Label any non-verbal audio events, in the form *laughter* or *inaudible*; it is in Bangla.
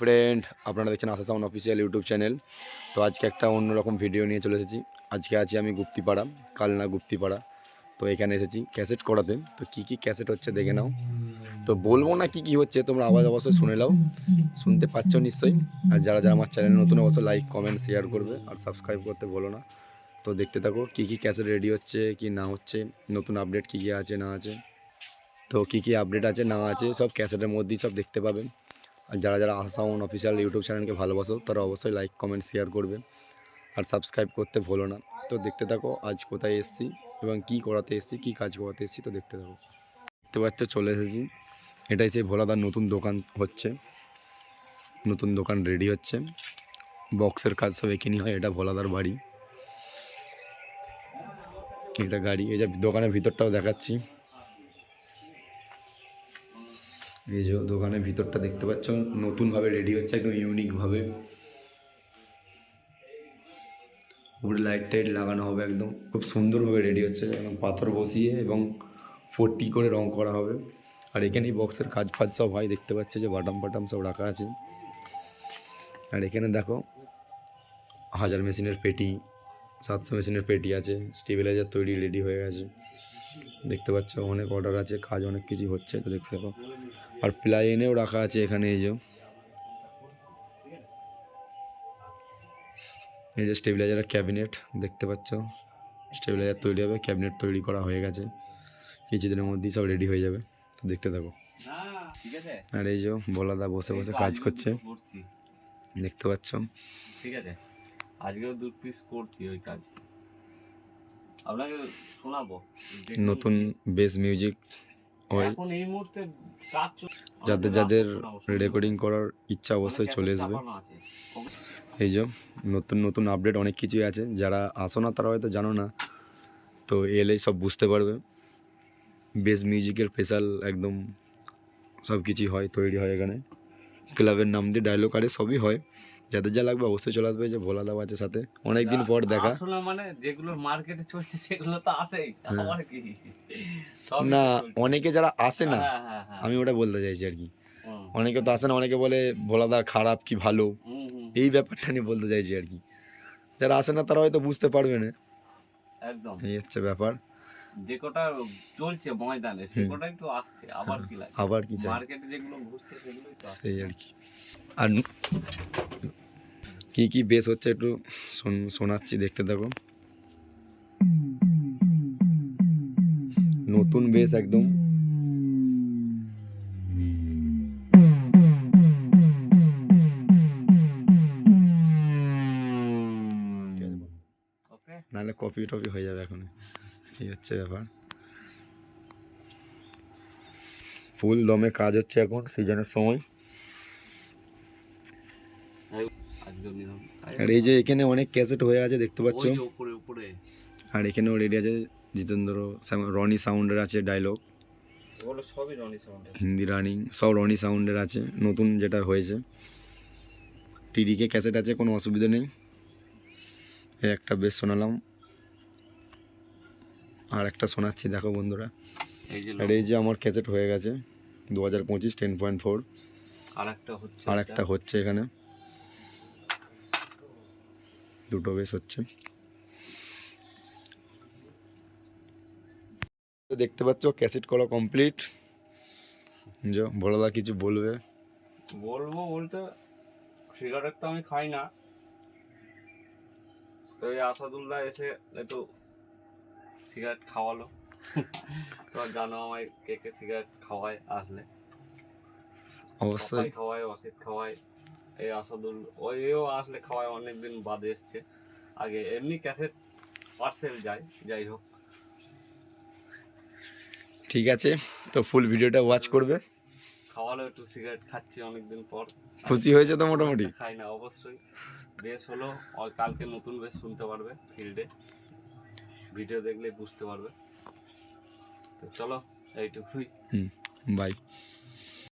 ফ্রেন্ড আপনারা দেখছেন Asha sound official YouTube channel তো আজকে একটা অন্যরকম ভিডিও নিয়ে চলে এসেছি। আজকে আছি আমি গুপ্তিপাড়া, কালনা গুপ্তিপাড়া। তো এখানে এসেছি ক্যাসেট করাতে। তো কি কি ক্যাসেট হচ্ছে দেখে নাও। তো বলব না কি কি হচ্ছে, তোমরা আওয়াজ অবশ্যই শুনে নাও। শুনতে পাচ্ছ নিশ্চয়ই। আর যারা যারা আমার চ্যানেল নতুন, অবশ্যই লাইক কমেন্ট শেয়ার করবে। আর সাবস্ক্রাইব করতে বলো না। তো দেখতে থাকো, কি কি ক্যাসেট রেডি হচ্ছে, কি না হচ্ছে, নতুন আপডেট কী কী আছে, না আছে। তো কী কী আপডেট আছে, না আছে, সব ক্যাসেটের মধ্যেই সব দেখতে পাবেন। আর যারা যারা আসাউন অফিসিয়াল ইউটিউব চ্যানেলকে ভালোবাসো, তারা অবশ্যই লাইক কমেন্ট শেয়ার করবে আর সাবস্ক্রাইব করতে ভুলো না। তো দেখতে থাকো, আজ কোথায় এসেছি এবং কি করাতে এসেছি, কি কাজ করাতে এসেছি, তো দেখতে থাকো। দেখতে পাচ্ছ, চলে এসেছি। এটাই সেই ভোলাদার নতুন দোকান হচ্ছে। নতুন দোকান রেডি হচ্ছে। বক্সের কাজ সব এখানেই হয়, এটা ভোলাদার বাড়ি। এটা গাড়ি, এই যে দোকানের ভিতরটাও দেখাচ্ছি। এই যে দোকানের ভিতরটা দেখতে পাচ্ছ, নতুনভাবে রেডি হচ্ছে, একদম ইউনিকভাবে উপরে লাইট টাইট লাগানো হবে একদম। খুব সুন্দরভাবে রেডি হচ্ছে, একদম পাথর বসিয়ে এবং ফোরটি করে রং করা হবে। আর এখানেই বক্সের কাজ ফাজ সব হয়, দেখতে পাচ্ছে যে বাটাম ফাটাম সব রাখা আছে। আর এখানে দেখো, হাজার মেশিনের পেটি, সাতশো মেশিনের পেটি আছে স্টেবিলাইজার তৈরি রেডি হয়ে গেছে। দেখতে পাচ্ছ, অনেক অর্ডার আছে, কাজ অনেক কিছু হচ্ছে, তো দেখতে থাকো। আর ফ্লাই এনেও রাখা আছে এখানে এই যে। এই যে স্টেবিলাইজারের ক্যাবিনেট দেখতে পাচ্ছ? স্টেবিলাইজার তৈরি হবে ক্যাবিনেট তৈরি করা হয়ে গেছে। কিছুদিনের মধ্যেই সব রেডি হয়ে যাবে তো দেখতে থাকো। ঠিক আছে। আর এই যে বলাদা বসে বসে কাজ করছে। দেখতে পাচ্ছ? ঠিক আছে। আজকেও দু পিস করছি ওই কাজ। আপনাকে শোনাবো। নতুন বেস মিউজিক এখন এই মুহূর্তে কাজ চল- যাদের যাদের। রেকর্ডিং করার ইচ্ছা অবশ্যই চলে আসবে। এই যে নতুন নতুন আপডেট অনেক কিছুই আছে। যারা আসো না তারা হয়তো জানো না। তো এলেই সব বুঝতে পারবে। বেস মিউজিকের স্পেশাল একদম সব কিছুই হয় তৈরি হয় এখানে। ক্লাবের নাম দিয়ে ডায়লগ আরে সবই হয়। যাদের যা লাগবে অবশ্যই চলে আসবে যে ভোলা দাও আছে সাথে। অনেক দিন পর দেখা। আসলে মানে যেগুলো মার্কেটে চলছে সেগুলো তো আসেই আমার কি? না অনেকে যারা আসে না হ্যাঁ, হ্যাঁ, হ্যাঁ। আমি ওটা বলতে চাইছি আর কি। অনেকে তো আসে না অনেকে বলে ভোলাদা খারাপ কি ভালো? এই ব্যাপারটা নিয়ে বলতে চাইছি আর কি। যারা আসে না তারা হয়তো বুঝতে পারবে না। একদম। এই হচ্ছে ব্যাপার। যে কটা চলছে ময়দানে সে কটাই তো আসছে আবার কি লাগে আবার কি মার্কেটে যেগুলো ঘুরছে সেগুলোই তো সেই আর কি। আর কি কি বেস হচ্ছে একটু শোন- শোনাচ্ছি দেখতে থাকো। নতুন বেস একদম। নাহলে কপি টপি হয়ে যাবে এখন এই হচ্ছে ব্যাপার। ফুল দমে কাজ হচ্ছে এখন সিজনের সময়। আর এই যে এখানে অনেক ক্যাসেট হয়ে আছে দেখতে পাচ্ছ? আর এখানেও রেডি আছে জিতেন্দ্র রনি সাউন্ডের আছে ডায়লগ ওগুলো সবই রনি সাউন্ডের। হিন্দি রানিং সব রনি সাউন্ডের আছে নতুন যেটা হয়েছে। টিডিকে ক্যাসেট আছে কোনো অসুবিধা নেই। এই একটা বেশ শোনালাম। আর একটা শোনাচ্ছি দেখো বন্ধুরা। আর এই যে আমার ক্যাসেট হয়ে গেছে দু হাজার পঁচিশ টেন পয়েন্ট ফোর আর একটা হচ্ছে আর একটা হচ্ছে এখানে। দুটো বেশ হচ্ছে। দেখতে পাচ্ছ ক্যাসেট করা কমপ্লিট। যে বড়দা কিছু বলবে? বলব বলতে সিগারেট তো আমি খাই না। তো এই আসাদুল্লাহ এসে একটু সিগারেট খাওয়ালো। তো আর জানো আমায় কে কে সিগারেট খাওয়ায় আসলে। অবশ্যই। খাওয়ায় অসিত খাওয়ায়। এই আসাদুল ওইও আসলে খাওয়ায় অনেকদিন বাদে এসছে। আগে এমনি ক্যাসেট পার্সেল যায় যাই হোক। ঠিক আছে তো ফুল ভিডিওটা ওয়াচ করবে। খাওয়ালো একটু সিগারেট খাচ্ছি অনেকদিন পর। খুশি হয়েছে তো মোটামুটি? *laughs* খাই না অবশ্যই। বেশ হলো আর কালকে নতুন বেশ শুনতে পারবে ফিল্ডে ভিডিও দেখলে বুঝতে পারবে। তো চলো এইটুকুই। হুম বাই